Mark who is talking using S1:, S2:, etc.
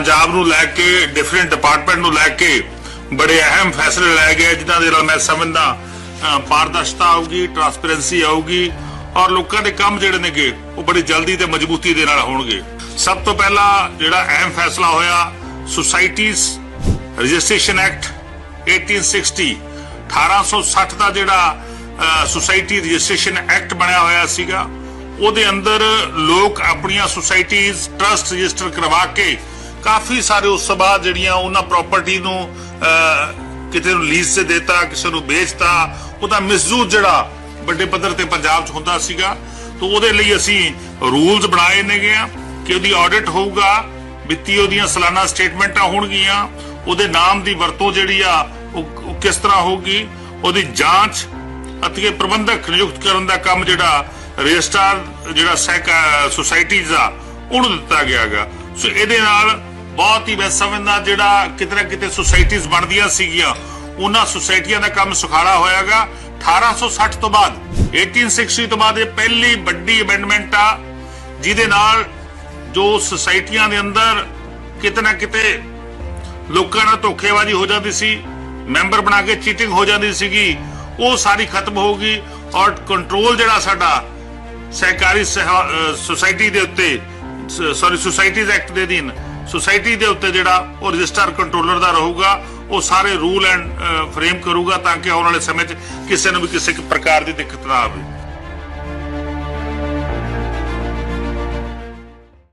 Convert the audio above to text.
S1: ਪੰਜਾਬ ਨੂੰ ਲੈ ਕੇ different department ਨੂੰ ਲੈ ਕੇ ਬੜੇ ਅਹਿਮ ਫੈਸਲੇ ਲਏ ਗਏ, ਜਿਨ੍ਹਾਂ ਦੇ ਨਾਲ ਮੈਂ ਸਮਝਦਾ ਪਾਰਦਰਸ਼ਤਾ ਆਊਗੀ ਟਰਾਂਸਪੇਰੈਂਸੀ ਆਊਗੀ, ਔਰ ਲੋਕਾਂ ਦੇ ਕੰਮ ਜਿਹੜੇ ਨੇਗੇ, ਉਹ ਬੜੀ ਜਲਦੀ ਤੇ ਮਜ਼ਬੂਤੀ ਦੇ ਨਾਲ ਹੋਣਗੇ। ਸਭ ਤੋਂ ਪਹਿਲਾ ਜਿਹੜਾ ਅਹਿਮ ਫੈਸਲਾ ਹੋਇਆ ਸੁਸਾਇਟੀਜ਼ ਰਜਿਸਟ੍ਰੇਸ਼ਨ ਐਕਟ 1860 1860 ਦਾ ਜਿਹੜਾ ਸੁਸਾਇਟੀ ਰਜਿਸਟ੍ਰੇਸ਼ਨ ਐਕਟ ਬਣਿਆ ਹੋਇਆ ਸੀਗਾ, ਉਹਦੇ ਅੰਦਰ ਲੋਕ ਆਪਣੀਆਂ ਸੁਸਾਇਟੀਜ਼ ਟਰਸਟ ਰਜਿਸਟਰ ਕਰਵਾ ਕੇ ਕਾਫੀ ਸਾਰੇ ਉਸ ਤੋਂ ਬਾਅਦ ਜਿਹੜੀਆਂ ਉਹਨਾਂ ਪ੍ਰਾਪਰਟੀ ਨੂੰ ਅਹ, ਕਿਤੇ ਨੂੰ ਲੀਜ਼ ਤੇ ਦਿੱਤਾ ਕਿਸੇ ਨੂੰ ਵੇਚਤਾ ਉਹਦਾ ਮਿਸਯੂਜ਼ ਜਿਹੜਾ ਵੱਡੇ ਪੱਧਰ ਤੇ ਪੰਜਾਬ 'ਚ ਹੁੰਦਾ ਸੀਗਾ ਤਾਂ ਉਹਦੇ ਲਈ ਅਸੀਂ ਰੂਲਸ ਬਣਾਏ ਨੇਗੇ ਆ ਕਿ ਉਹਦੀ ਆਡਿਟ ਹੋਊਗਾ ਵਿੱਤੀ ਉਹਦੀਆਂ ਸਾਲਾਨਾ ਸਟੇਟਮੈਂਟਾਂ ਹੋਣਗੀਆਂ ਉਹਦੇ ਨਾਮ ਦੀ ਵਰਤੋਂ ਜਿਹੜੀ ਆ ਉਹ ਕਿਸ ਤਰ੍ਹਾਂ ਹੋਊਗੀ ਉਹਦੀ ਜਾਂਚ ਅਤੇ ਪ੍ਰਬੰਧਕ ਨਿਯੁਕਤ ਕਰਨ ਦਾ ਕੰਮ ਜਿਹੜਾ ਰਜਿਸਟਰ ਜਿਹੜਾ ਸੁਸਾਇਟੀਜ਼ ਆ ਉਹਨੂੰ ਦਿੱਤਾ ਗਿਆਗਾ। ਸੋ ਇਹਦੇ ਨਾਲ ਬਹੁਤ ਹੀ ਮੈਂ ਸਮਝਦਾ ਜਿਹੜਾ ਕਿਤੇ ਨਾ ਕਿਤੇ ਸੁਸਾਇਟੀਜ਼ ਬਣਦੀਆਂ ਸੀਗੀਆਂ, ਉਹਨਾਂ ਸੁਸਾਇਟੀਆਂ ਦਾ ਕੰਮ ਸੁਖਾਲਾ ਹੋਇਆਗਾ। 1860 ਤੋਂ ਬਾਅਦ 1860 ਤੋਂ ਬਾਅਦ ਇਹ ਪਹਿਲੀ ਵੱਡੀ ਅਮੈਂਡਮੈਂਟ ਆ, ਜਿਹਦੇ ਨਾਲ ਜੋ ਸੁਸਾਇਟੀਆਂ ਦੇ ਅੰਦਰ ਕਿਤੇ ਨਾ ਕਿਤੇ ਲੋਕਾਂ ਨਾਲ ਧੋਖੇਬਾਜ਼ੀ ਹੋ ਜਾਂਦੀ ਸੀ ਮੈਂਬਰ ਬਣਾ ਕੇ ਚੀਟਿੰਗ ਹੋ ਜਾਂਦੀ ਸੀਗੀ, ਉਹ ਸਾਰੀ ਖਤਮ ਹੋ ਗਈ ਔਰ ਕੰਟਰੋਲ ਜਿਹੜਾ ਸਾਡਾ ਸਹਿਕਾਰੀ ਸਹਾ- ਸੁਸਾਇਟੀ ਦੇ ਉੱਤੇ ਸੌਰੀ ਸੁਸਾਇਟੀਜ਼ ਐਕਟ ਦੇ ਅਧੀਨ ਸੁਸਾਇਟੀ ਦੇ ਉੱਤੇ ਜਿਹੜਾ ਉਹ ਰਜਿਸਟਰ ਕੰਟਰੋਲਰ ਦਾ ਰਹੂਗਾ, ਉਹ ਸਾਰੇ ਰੂਲ ਐਂਡ ਫਰੇਮ ਕਰੂਗਾ ਤਾਂ ਕਿ ਆਉਣ ਵਾਲੇ ਸਮੇਂ 'ਚ ਕਿਸੇ ਨੂੰ ਵੀ ਕਿਸੇ ਪ੍ਰਕਾਰ ਦੀ ਦਿੱਕਤ ਨਾ ਆਵੇ।